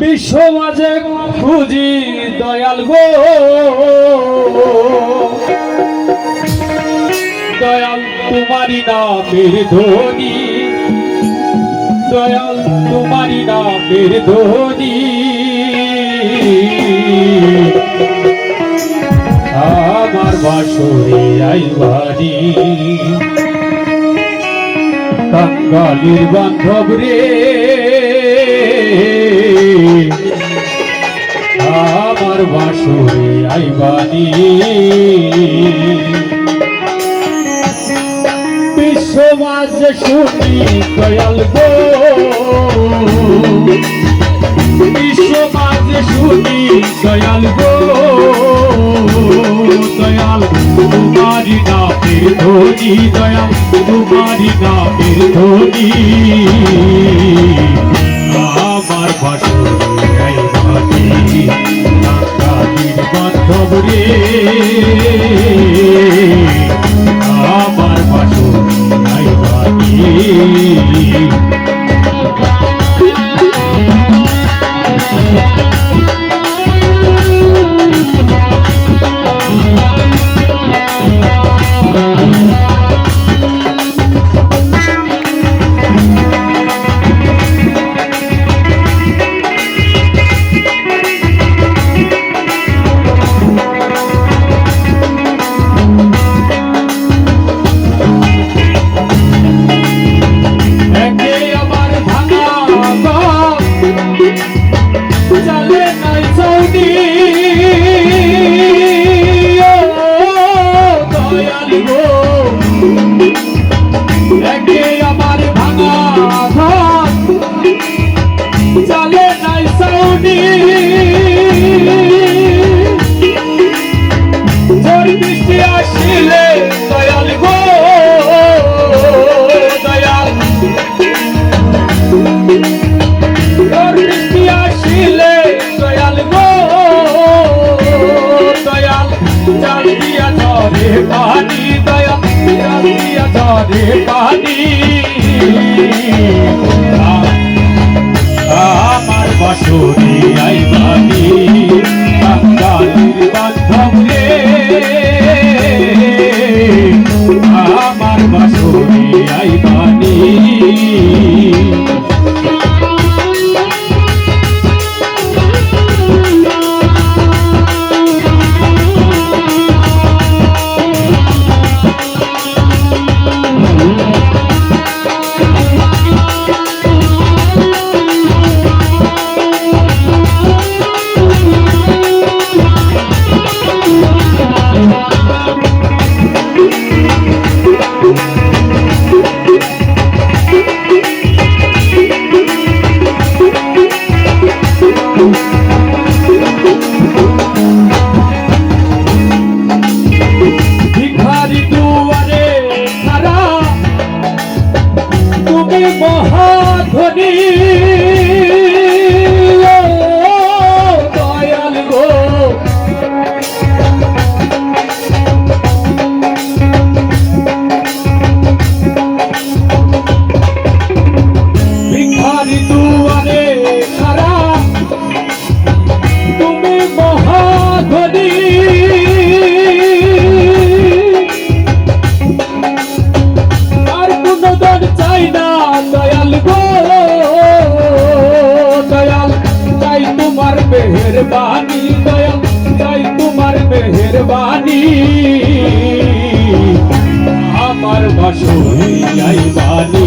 বিশ্ব মাঝে খুঁজি দয়াল গো। দয়াল তোমারি নামের ধ্বনি দয়াল তোমারি নামের ধ্বনি আমার বাসরে আইবানি কাঙ্গালির বান্ধব রে। আমার বাসরে আইবানি বিশ্ব মাঝে শুনি দয়াল গো। বিশ্ব মাঝে শুনি দয়াল গো। দয়াল, তোমারি নামের ধ্বনি দয়াল, তোমারি নামের ধ্বনি আমার কাঙ্গালির বান্ধব রে। আমার বাসর আইবানি একে আসিলে দয়াল গো, দয়াল। বৃষ্টি আসিলে দয়াল গো, দয়াল। জাল দিয়া ঝরে পানি দয়াল জাল দিয়া ঝরে পানি আমার বাসুরি আইবানি তোমার মেহরবানি দয়াল তাই তোমার মেহরবানি। আমার বাসুরি আইবানি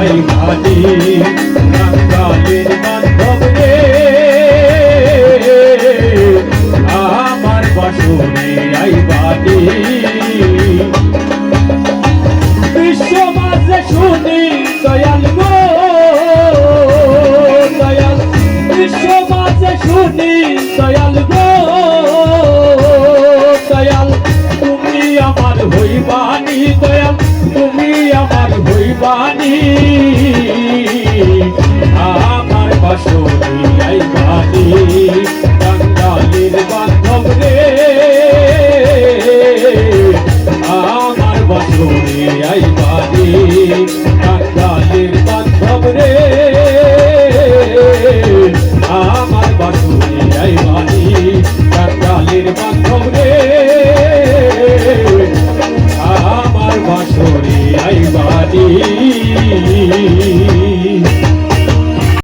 আই ভানি কাঙ্গালের বান্ধব রে আমার বাসুরি আই ভানি বিশ্ব মাঝে শুনি দয়াল গো। হইবানি আমার বাসনি দিয়াই পানি